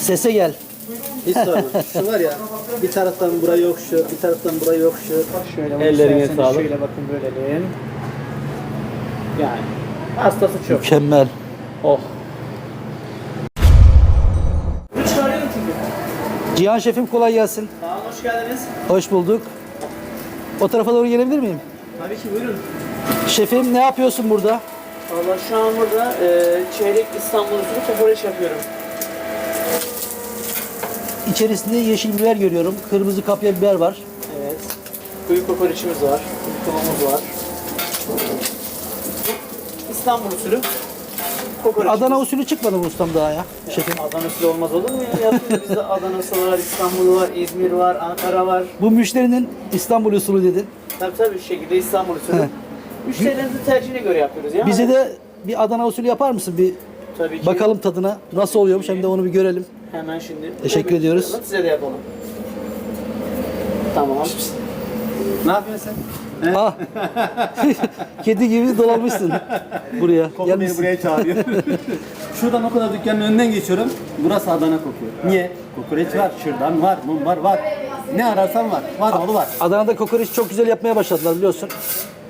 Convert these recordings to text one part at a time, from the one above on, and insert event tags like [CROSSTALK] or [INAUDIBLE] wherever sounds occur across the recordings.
Sese gel. Hiç sorma. Şu var ya bir taraftan burayı okşuyor, bir taraftan burayı okşuyor. Şöyle bunu Ellerine sağlık. Şöyle bakın bölelim. Yani hastası çok. Mükemmel. Oh. Cihan şefim kolay gelsin. Tamam hoş geldiniz. Hoş bulduk. O tarafa doğru gelebilir miyim? Tabii ki buyurun. Şefim ne yapıyorsun burada? Valla şu an burada e, çeyrek İstanbul usulü kokoreç yapıyorum. İçerisinde yeşil biber görüyorum. Kırmızı kapya biber var. Evet. Kuyu kokoreçimiz var. Kıvamız var. İstanbul usulü kokoreç. Adana usulü çıkmadı mı ustam daha ya? Şefim. Adana usulü olmaz olur mu ya? Yapıyoruz Bizde [LAUGHS] Adana'sı var, İstanbul var, İzmir var, Ankara var. Bu müşterinin İstanbul usulü dedin. Tabii tabii şu şekilde İstanbul usulü. Müşterilerimizin tercihine göre yapıyoruz ya. Bize de bir Adana usulü yapar mısın? Bir Tabii ki. bakalım tadına. Nasıl oluyormuş hem de onu bir görelim. Hemen şimdi. Teşekkür Tabii, ediyoruz. Size de yapalım. Tamam. Ne yapıyorsun sen? Ah. [LAUGHS] Kedi gibi dolanmışsın buraya. Koku beni Gelmişsin. buraya çağırıyor. [LAUGHS] Şuradan o kadar dükkanın önünden geçiyorum. Burası Adana kokuyor. Niye? Kokoreç var, şırdan var, mumbar var. Ne ararsan var. Var oğlu var. Adana'da kokoreç çok güzel yapmaya başladılar biliyorsun.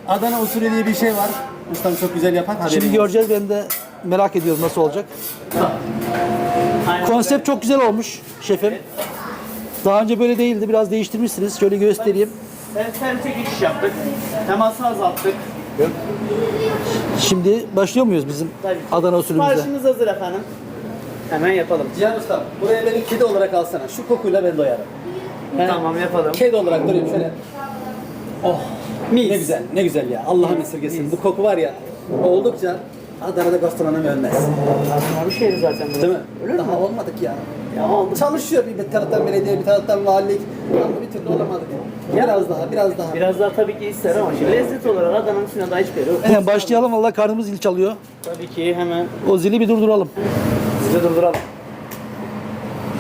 Adana usulü diye bir şey var. Ustam çok güzel yapar. Haberin Şimdi olsun. göreceğiz ben de merak ediyorum nasıl olacak. Aynen. Konsept çok güzel olmuş şefim. Daha önce böyle değildi. Biraz değiştirmişsiniz. Şöyle göstereyim. Hem servise geçiş yaptık. Teması azalttık. Şimdi başlıyor muyuz bizim. Adana usulümüze? Siparişiniz hazır efendim. Hemen yapalım. Cihan Ustam, buraya beni kedi olarak alsana. Şu kokuyla ben doyarım. Tamam yapalım. Kedi olarak durayım şöyle. Oh, Mis. ne güzel, ne güzel ya. Allah'ın esirgesin. Bu koku var ya, oldukça Adana'da gastronomi ölmez. Bir şeydi zaten bu. Değil mi? Öyle mi? Daha olmadık ya. Ya oldu. Çalışıyor bir taraftan belediye, bir taraftan valilik. Ama bir türlü olamadık. Biraz daha, biraz daha. Biraz daha tabii ki ister ama şimdi lezzet olarak Adana'nın üstüne daha hiçbir yok. Hemen başlayalım. Valla karnımız zil çalıyor. Tabii ki hemen O zili bir durduralım. size durduralım.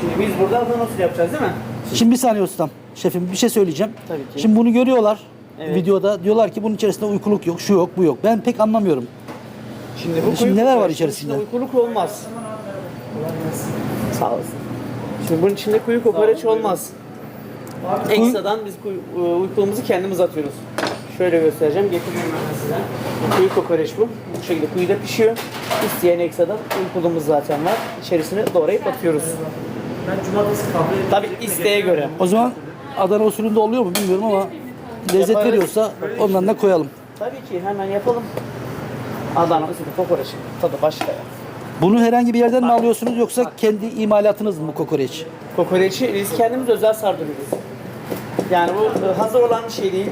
Şimdi biz burada Adana usulü yapacağız değil mi? Şimdi bir saniye ustam. Şefim bir şey söyleyeceğim. Tabii ki. Şimdi bunu görüyorlar. Evet. Videoda diyorlar ki bunun içerisinde uykuluk yok, şu yok, bu yok. Ben pek anlamıyorum. Şimdi bu Şimdi neler var içerisinde? Uykuluk olmaz. Sağ olasın. Şimdi bunun içinde kuyu kokoreç olmaz. Ekstradan biz kuyu, e, uykuluğumuzu kendimiz atıyoruz. Şöyle göstereceğim. Getireyim ben size. Kuyu kokoreç bu. Bu şekilde kuyuda pişiyor. İsteyen ekstradan uykuluğumuz zaten var. İçerisine doğrayıp atıyoruz. Tabii isteğe göre. O zaman Adana usulünde oluyor mu bilmiyorum ama lezzet Yaparız. veriyorsa ondan da koyalım. Tabii ki hemen yapalım. Adana usulü kokoreç. Tadı başka ya. Bunu herhangi bir yerden mi alıyorsunuz yoksa kendi imalatınız mı bu kokoreç? Kokoreçi biz kendimiz özel sardırıyoruz. Yani bu e, hazır olan bir şey değil.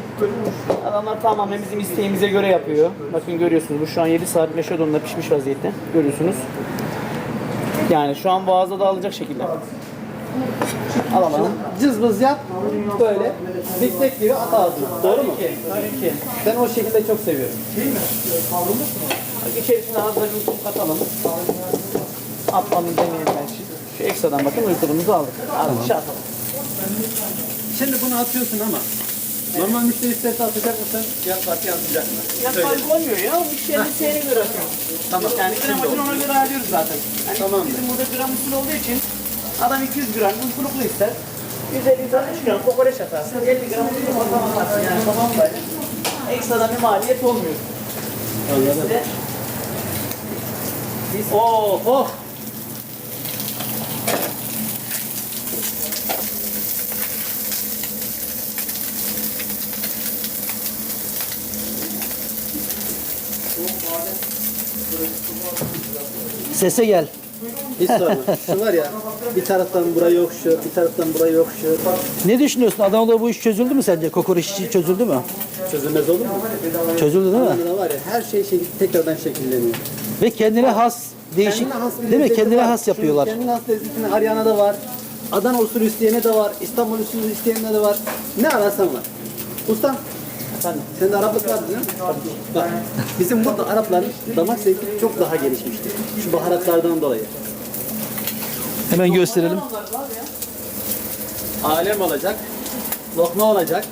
Adamlar tamamen bizim isteğimize göre yapıyor. Bakın görüyorsunuz bu şu an 7 saat meşe odununda pişmiş vaziyette. Görüyorsunuz. Yani şu an boğaza dağılacak şekilde. Alalım. Cızbız yap, böyle diktek gibi at ağzına. Doğru mu? Tabii ki. Ben o şekilde çok seviyorum. Bak içerisine az da bir katalım. Atmanın demeyelim ben şimdi. Şu ekstradan bakın uykulumuzu aldık. Bir şey atalım. Şimdi bunu atıyorsun ama normal müşteri isterse atacak mısın? Fiyat farkı atacak mı? Ya fark olmuyor ya. Bu işlerin isteğine göre atıyoruz. Tamam. Yani gramajını ona göre ayarlıyoruz zaten. Yani Tamamdır. bizim burada gram usul olduğu için adam 200 gram uykuluklu ister. 150 gram 3 gram kokoreç atarsın. 50 gram usulü atarsın. Yani tamam böyle. Ekstradan bir maliyet olmuyor. Biz, oh, oh. Sese gel. Hiç sorma. Şu var ya bir taraftan burayı okşuyor, bir taraftan burayı okşuyor. Ne düşünüyorsun? Adana'da bu iş çözüldü mü sence? Kokoreç işi çözüldü mü? Çözülmez olur mu? Çözüldü değil mi? Adana'da var ya her şey şey tekrardan şekilleniyor. Ve kendine has, değişik, Kendine has bir değil mi? lezzeti Kendine var. has yapıyorlar. Kendine has lezzetini arayan'a da var. Adana usulü isteyene de var. İstanbul usulü isteyene de var. Ne ararsan var. Ustam Efendim? Sende Araplık vardı değil mi? Bak, bizim burada Arapların damak zevki çok daha gelişmiştir. Şu baharatlardan dolayı. Hemen gösterelim. Alem olacak, lokma olacak,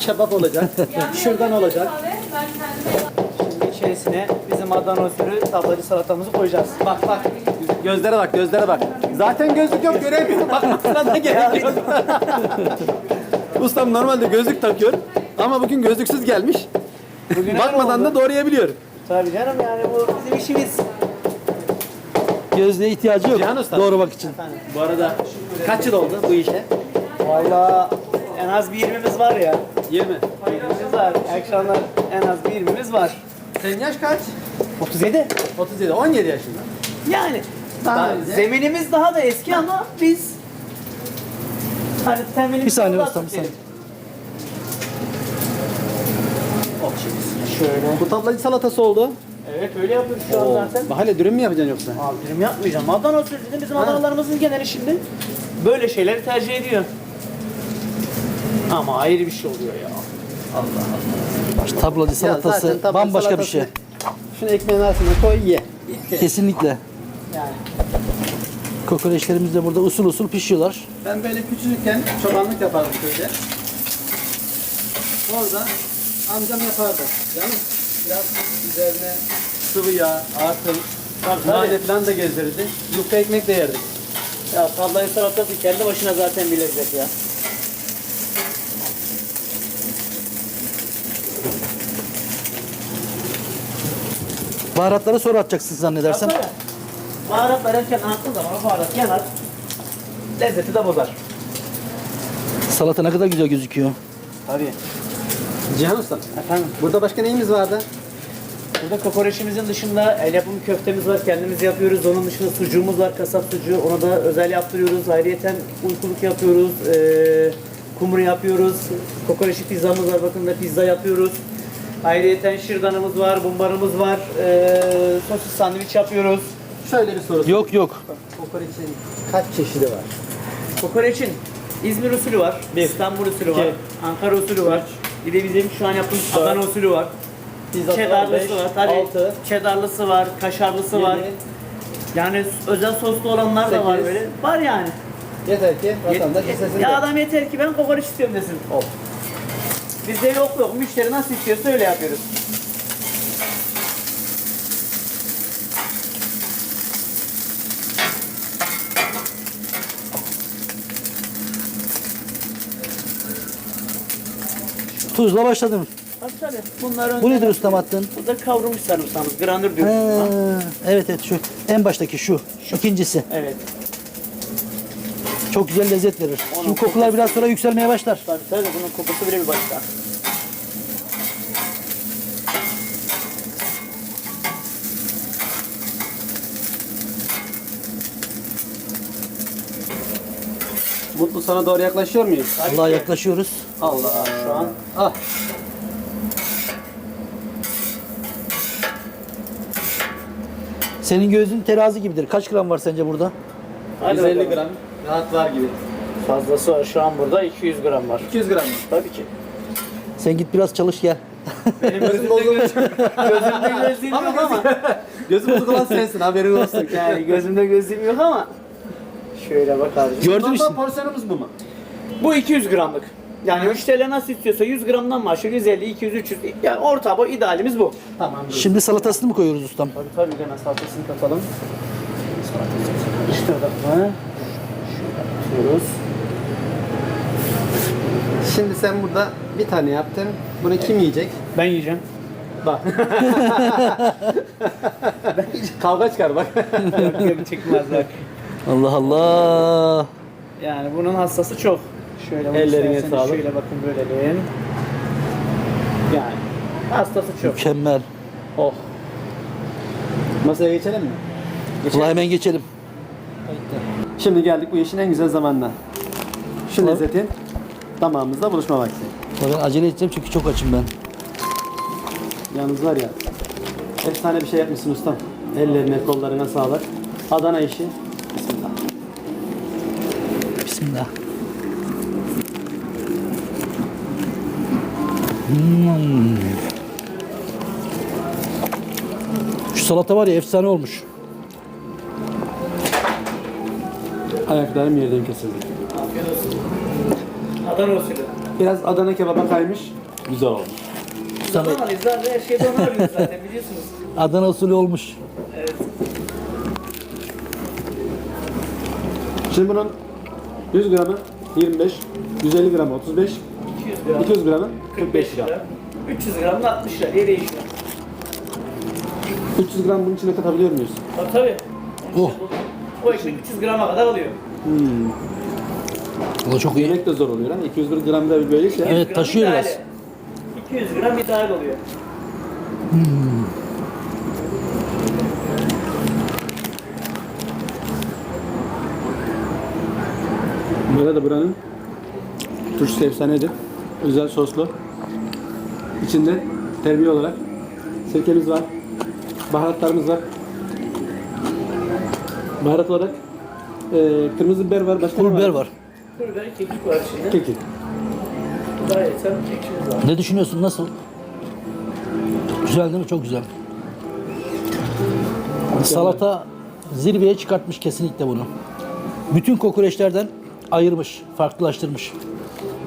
kebap olacak, [LAUGHS] şırdan olacak. Şimdi içerisine bizim Adana usulü tablacı salatamızı koyacağız. Bak bak. Gözlere bak, gözlere bak. Zaten gözlük yok, göremiyorum. Bakmasına da gerek yok. [LAUGHS] Ustam normalde gözlük takıyor. Ama bugün gözlüksüz gelmiş. Bugün Bakmadan da doğrayabiliyor. Tabii canım yani bu bizim işimiz. Gözlüğe ihtiyacı yok. Cihan Usta. Doğramak için. Bu arada kaç yıl oldu bu işe? Valla en az bir 20'miz var ya. 20. 20'miz var. Akşamlar en az bir 20'miz var. Senin yaş kaç? 37. 37, 17 yaşında. Yani daha Daha önce- zeminimiz daha da eski ama biz hani temelimizi Bir saniye daha ustam, bir saniye. Şöyle. Bu tablacı salatası oldu. Evet öyle yapıyoruz şu an zaten. Bak hele dürüm mü yapacaksın yoksa? Abi dürüm yapmayacağım. Adana usulü dedim. Bizim Adanalarımızın geneli şimdi böyle şeyleri tercih ediyor. Ama ayrı bir şey oluyor ya. Tablacı salatası zaten tablacı bambaşka bir salatası- şey. Şunu ekmeğin arasına koy ye. Kesinlikle. Yani. Kokoreçlerimiz de burada usul usul pişiyorlar. Ben böyle küçükken çobanlık yapardım köyde. Orada amcam yapardı. Canım biraz üzerine sıvı yağ, artı nane falan da gezdirirdi. Yufka ekmek de yerdik. Ya tablacı salatası kendi başına zaten bir lezzet ya. Baharatları sonra atacaksın zannedersem. Tabii. Baharatlar erken attığın zaman o baharat yanar. Lezzeti de bozar. Salata ne kadar güzel gözüküyor. Tabii. Cihan Usta, Efendim? burada başka neyimiz vardı? Burada kokoreçimizin dışında el yapımı köftemiz var. Kendimiz yapıyoruz. Onun dışında sucuğumuz var. Kasap sucuğu. Onu da özel yaptırıyoruz. Ayrıyeten uykuluk yapıyoruz. Ee, kumru yapıyoruz. Kokoreçli pizzamız var. Bakın da pizza yapıyoruz. Ayrıyeten şırdanımız var. Bumbarımız var. Ee, sosis sandviç yapıyoruz. Şöyle bir soru. Yok yok. Kokoreçin kaç çeşidi var? Kokoreçin İzmir usulü var. İstanbul usulü var. iki, Ankara usulü var. Bir de bizim şu an yaptığımız Adana usulü var. Pizzası Cheddarlısı beş, var. Tabii. altı, Cheddarlısı var. Kaşarlısı var. yedi. Yani özel soslu olanlar da var Sekiz. böyle. Var yani. Yeter ki vatandaş Yet- istesin ya adam yeter ki ben kokoreç istiyorum desin. Bizde yok yok. Müşteri nasıl istiyorsa öyle yapıyoruz. Tuzla başladım. Tabii tabii. Bunlar Bu nedir ustam attın? Bu da kavrulmuş sarımsağımız. Granür diyoruz. Buna. evet evet şu en baştaki şu. İkincisi. Evet. Çok güzel lezzet verir. Onun Şimdi kokular biraz sonra yükselmeye başlar. Tabii tabii bunun kokusu bile bir başka. Mutlu sana doğru yaklaşıyor muyuz? Ki. yaklaşıyoruz. Allah. Şu an Ah. Senin gözün terazi gibidir. Kaç gram var sence burada? Hadi 150 bakalım. gram. Rahat var gibi. Fazlası var. Şu an burada 200 gram var. 200 gram mı? Tabii ki. Sen git biraz çalış gel. Benim [LAUGHS] gözüm bozulmuş. Gözümde gözlüğüm yok ama. Gözüm bozuk olan sensin haberin olsun. Yani gözümde gözlüğüm yok ama. Şöyle bak abicim. Gördün işte. porsiyonumuz bu mu? Bu 200 gramlık. Yani müşteriler nasıl istiyorsa 100 gramdan başlıyor. 150, 200, 300. Yani orta boy idealimiz bu. Tamam. Şimdi salatasını mı koyuyoruz ustam? Tabii tabii hemen salatasını katalım. İşte da mı? Atıyoruz. Şimdi sen burada bir tane yaptın. Bunu kim yiyecek? Ben yiyeceğim. Bak. [LAUGHS] Kavga çıkar bak. Yok, yok, Çıkmaz bak. Allah Allah. Yani bunun hastası çok. Şöyle Ellerine sağlık. Şöyle bakın bölelim. Yani hastası çok. Mükemmel. oh. Masaya geçelim mi? Ulan hemen geçelim. Şimdi geldik bu işin en güzel zamanına. Şu lezzetin damağımızda buluşma vakti. Ben acele edeceğim çünkü çok açım ben. Yalnız var ya, efsane bir şey yapmışsın ustam. Ellerine, kollarına sağlık. Adana işi. Bismillah. Bismillah. Hmm. Şu salata var ya efsane olmuş. Ayaklarım yerden kesildi. Adana usulü. Biraz Adana kebaba kaymış. Güzel olmuş. Bey. Adanalıyız abi her şeyde onu arıyoruz zaten biliyorsunuz. Adana usulü olmuş. Evet. Şimdi bunun 100 gramı 25, 150 gramı 35, 200 gram. 200 gramı 45 45 gram. lira. 300 gram da 60 lira diye değişiyor. 300 gram bunun içine katabiliyor muyuz? Tabii tabii. Oh. O ekmek 300 grama kadar alıyor. O da çok iyi. Yemek de zor oluyor ha. 200 gram da böyle şey. Evet, gram taşıyor biraz. 200 gram ideal oluyor. Böyle de buranın turşusu efsanedir. Özel soslu. İçinde terbiye olarak sirkemiz var. Baharatlarımız var. Baharat olarak e, kırmızı biber var. Başka ne Pul biber var. Burada kekik var içinde. Kekik. Gayet sen kekişimiz var. Ne düşünüyorsun? Nasıl? Güzel değil mi? Çok güzel. Salata zirveye çıkartmış kesinlikle bunu. Bütün kokoreçlerden ayırmış, farklılaştırmış.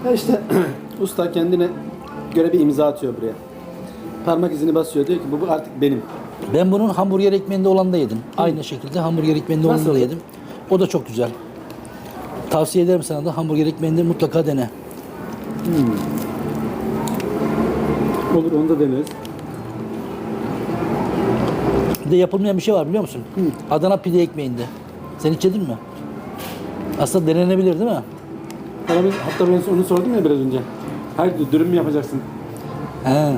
Ya işte [CLEARS THROAT] usta kendine göre bir imza atıyor buraya. Parmak izini basıyor diyor ki bu, bu artık benim. Ben bunun hamburger ekmeğinde olan da yedim. Aynı şekilde hamburger ekmeğinde olanı da Nasıl? yedim. O da çok güzel. Tavsiye ederim sana da hamburger ekmeğinde mutlaka dene. Olur onu da deneriz. Bir de yapılmayan bir şey var biliyor musun? Adana pide ekmeğinde. Sen hiç yedin mi? Aslında denenebilir değil mi? Bana bir- hatta ben onu sordum ya biraz önce. Diyor, dürüm mü yapacaksın? He.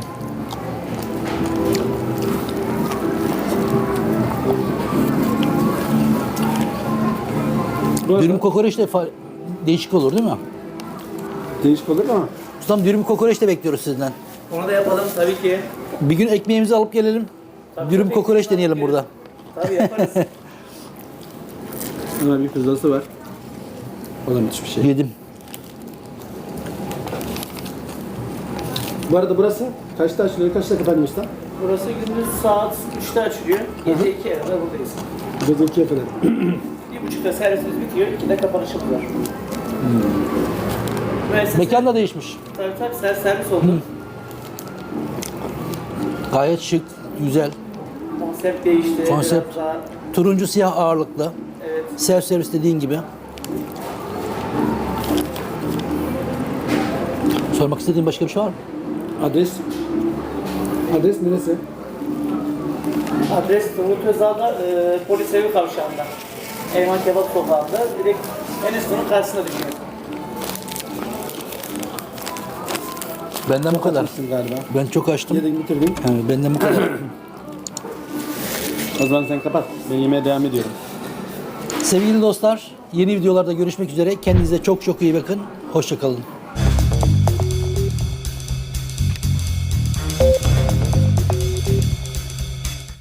Bu Dürüm kokoreç de fa- değişik olur değil mi? değişik olur ama Ustam dürüm kokoreç de bekliyoruz sizden. Onu da yapalım tabii ki. Bir gün ekmeğimizi alıp gelelim. Tabii, dürüm tabii. kokoreç deneyelim burada. Tabii yaparız. [LAUGHS] buna bir pizzası var. O da müthiş bir şey. Yedim. Bu arada burası kaçta açılıyor, kaçta kapanıyor usta? Burası gündüz saat 3'te açılıyor. Gece 2'ye kadar buradayız. Gece 2'ye kadar. [CLEARS THROAT] Bir buçukta servisimiz bitiyor. 2'de kapanışımız var. Müessese, Mekan da değişmiş. tabii tabii ser- servis oldu. Gayet şık, güzel. Konsept değişti. Konsept. Biraz daha, Turuncu siyah ağırlıklı. evet. Self servis dediğin gibi. Sormak istediğin başka bir şey var mı? Adres? Adres neresi? Adres Umut Özağ'da e, polis evi kavşağında. Eyman Kebap sokağında. Direkt Enes'in karşısında düşüyor. Benden bu kadar. Açmışsın galiba. Ben çok açtım. Yedin bitirdin. Yani benden bu kadar. O zaman sen kapat. Ben yemeğe devam ediyorum. Sevgili dostlar, yeni videolarda görüşmek üzere. Kendinize çok çok iyi bakın. Hoşçakalın.